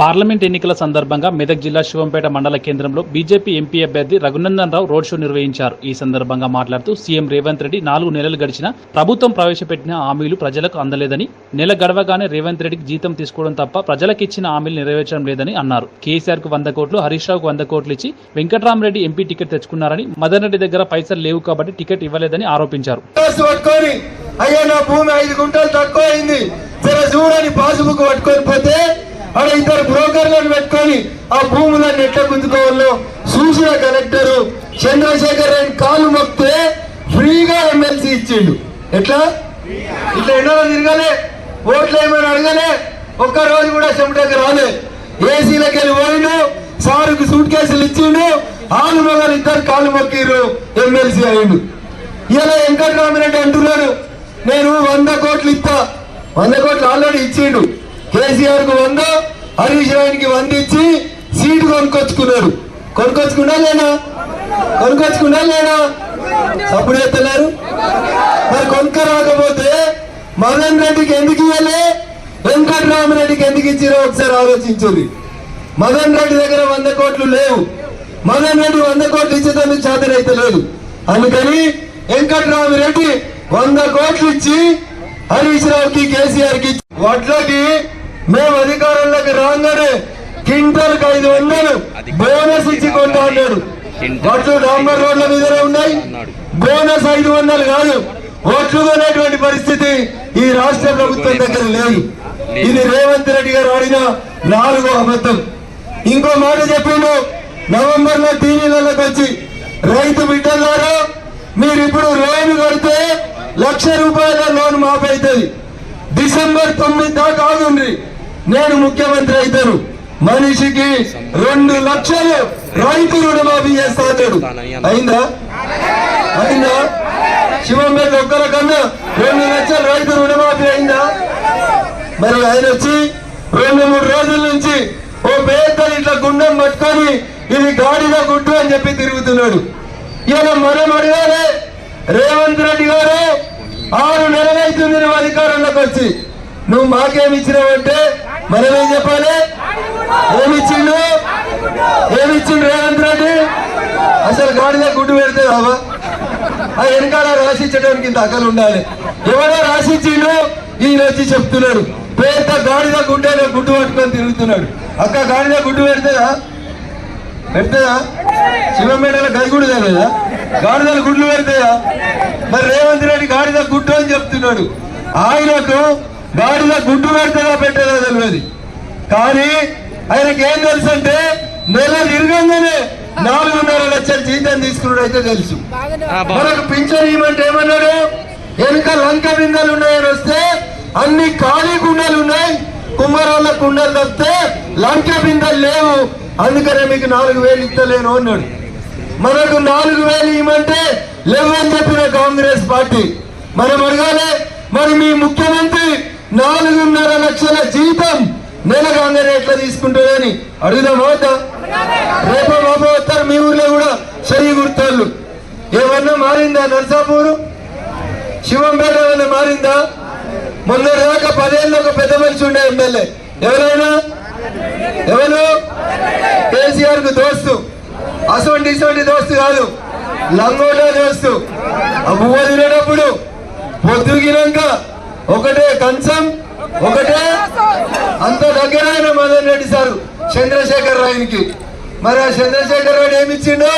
Parliament ఎన్నికల సందర్భంగా మెదక్ జిల్లా శివంపేట మండల కేంద్రంలో బీజేపీ ఎంపీ అభ్యర్థి రఘునందన్ రావు రోడ్ షో నిర్వహించారు. ఈ సందర్భంగా మాట్లాడుతూ సీఎం రేవంత్ రెడ్డి నాలుగు నెలలు గడిచిన ప్రభుత్వం ప్రవేశపెట్టిన హామీలు ప్రజలకు అందలేదని నెల గడవగానే రేవంత్ రెడ్డికి జీతం తీసుకోవడం తప్ప ప్రజలకు ఇచ్చిన హామీలు నెరవేర్చడం లేదని అన్నారు. కేసీఆర్కు వంద కోట్లు హరీష్ రావుకు వంద కోట్లు ఇచ్చి వెంకట్రామరెడ్డి ఎంపీ టికెట్ తెచ్చుకున్నారని మదన్ రెడ్డి దగ్గర పైసలు లేవు కాబట్టి టికెట్ ఇవ్వలేదని ఆరోపించారు. అయ్యా నా భూమి ఐదు గుంటలు తక్కువ అయింది. చూడని పాసుబుక్ పట్టుకొని పోతే ఆడ ఇద్దరు బ్రోకర్లను పెట్టుకొని ఆ భూములను ఎట్లా గుంజుకోవాలో చూసిన కలెక్టర్ చంద్రశేఖర్ రెడ్డి కాలు మొక్కితే ఫ్రీగా ఎమ్మెల్సీ ఇచ్చిండు. ఎట్లా? ఇట్లా ఎన్నో తిరగలే? ఓట్లు ఏమైనా అడగలే? ఒక్క రోజు కూడా చెమటకి రాలే. ఏసీలకి వెళ్ళి పోయిండు సారుకు సూట్ కేసులు ఇచ్చిండు ఆలు మగలు ఇద్దరు కాలు మొక్కిరు ఎమ్మెల్సీ అయిండు ఇలా వెంకటరామిరెడ్డి అంటున్నాడు నేను వంద కోట్లు ఇస్తా. వంద కోట్లు ఆల్రెడీ ఇచ్చిండు. కేసీఆర్కు వంద హరీష్ రావుకి వందించి సీటు కొనుక్కొచ్చుకున్నారు కొనుక్కొచ్చుకున్నా లేనా కొనుక్కొచ్చుకున్నా లేనా అప్పుడు చెప్తున్నారు మరి కొనుక్క రాకపోతే మదన్ రెడ్డికి ఎందుకు ఇవ్వలే? వెంకటరామరెడ్డికి ఎందుకు ఇచ్చిరో ఒకసారి ఆలోచించుది మదన్ రెడ్డి దగ్గర వంద కోట్లు లేవు. మదన్ రెడ్డి వంద కోట్లు ఇచ్చేందుకు చేతనైతే లేదు. అందుకని వెంకటరామరెడ్డి వంద కోట్లు ఇచ్చి హరీష్ రావుకి కేసీఆర్కి వడ్లకి మేము అధికారంలోకి క్వింటల్కి ఐదు వందలు. బోనస్ ఇచ్చి కొంటా అన్నాడు వడ్లు డాంబర్ రోడ్ల మీదనే ఉన్నాయి. బోనస్ ఐదు వందలు కాదు. ఓట్లు కొనేటువంటి పరిస్థితి ఈ రాష్ట్ర ప్రభుత్వం దగ్గర లేదు. ఇది రేవంత్ రెడ్డి గారు ఆడిన నాలుగో అబద్ధం. ఇంకో మాట చెప్పిండు. నవంబర్లో టీవీలకు వచ్చి రైతు బిడ్డలారా మీరు ఇప్పుడు లోన్ కడితే లక్ష రూపాయల లోన్ మాఫ్ అవుతుంది. డిసెంబర్ తొమ్మిది దాకా ఆగుండ్రి. నేను ముఖ్యమంత్రి అవుతాను. మనిషికి రెండు లక్షలు రైతు రుణమాఫీ చేస్తా అన్నాడు. అయిందా? అయిందా? శివంపేట ఒక్కల కన్నా రెండు లక్షలు రైతు రుణమాఫీ అయిందా? మరి ఆయన వచ్చి రెండు మూడు రోజుల నుంచి ఓ పేద ఇట్లా గుండెం పట్టుకొని ఇది గాడిద గుడ్డు అని చెప్పి తిరుగుతున్నాడు. ఇలా మనం అడగాలి. రేవంత్ రెడ్డి గారు ఆరు నెలలైతుంది నువ్వు అధికారంలోకి వచ్చి నువ్వు మాకేమి ఇచ్చినావంటే మనమేం చెప్పాలి? ఏమిచ్చిండు ఏమిచ్చిండు రేవంత్ రెడ్డి? అసలు గాడిద గుడ్డు పెడితే బాబా ఆ వెనకాల రాసిచ్చడానికి ఇంత అక్కలు ఉండాలి. ఎవరో రాసిచ్చిండు ఈయన వచ్చి చెప్తున్నాడు. పేద గాడిద గుడ్డేనే గుడ్డు పట్టుకొని తిరుగుతున్నాడు. అక్క గాడిద గుడ్డు పెడతదా? పెడతదా? శివమేడల గదిగుడు తెలియదా గాడిదలు గుడ్లు పెడతాయా మరి రేవంత్ రెడ్డి గాడిద గుడ్డు అని చెప్తున్నాడు. ఆయనకు గాడిద గుడ్డు పెడతాదా పెట్టదా తెలియదు. కానీ ఆయనకి ఏం తెలుసు అంటే నెల తిరగంగానే నాలుగున్నర లక్షల జీతం తీసుకున్నాడు అయితే తెలుసు మనకు పింఛన్ ఇవ్వమంటే ఏమన్నాడు? వెనుక లంక బిందెలు ఉన్నాయని వస్తే అన్ని ఖాళీ కుండలు ఉన్నాయి. కుమ్మరాళ్ళ కుండలు తప్పితే లంక బిందెలు లేవు. అందుకనే మీకు నాలుగు వేలు ఇస్తలేను అన్నాడు. మనకు నాలుగు వేలు ఇవ్వమంటే లేవని చెప్పిన కాంగ్రెస్ పార్టీ. మనం అడగాలి మరి మీ ముఖ్యమంత్రి నాలుగున్నర లక్షల జీతం నెల కాంగ్రెస్ ఎట్లా తీసుకుంటుందని అడుగుదాం అవుతా రేపు బాబు వస్తారు మీ ఊర్లో కూడా సరి గుర్తాళ్ళు. ఏమన్నా మారిందా నర్సాపూరు? శివంపేట ఏమన్నా మారిందా? మొన్న దాకా పదేళ్ళు ఒక పెద్ద మనిషి ఉండే ఎమ్మెల్యే. ఎవరైనా? ఎవరు? కేసీఆర్కు దోస్తు. అసోంటి ఇసోంటి దోస్తు కాదు లంగోటా దోస్తు. ఆ తినేటప్పుడు పొద్దుగినాక ఒకటే కంచం ఒకటే అంత దగ్గరైన మదన్ రెడ్డి సార్ చంద్రశేఖర్ రాయనికి మరి ఆ చంద్రశేఖర్ రాయుడు ఏమిచ్చిండు?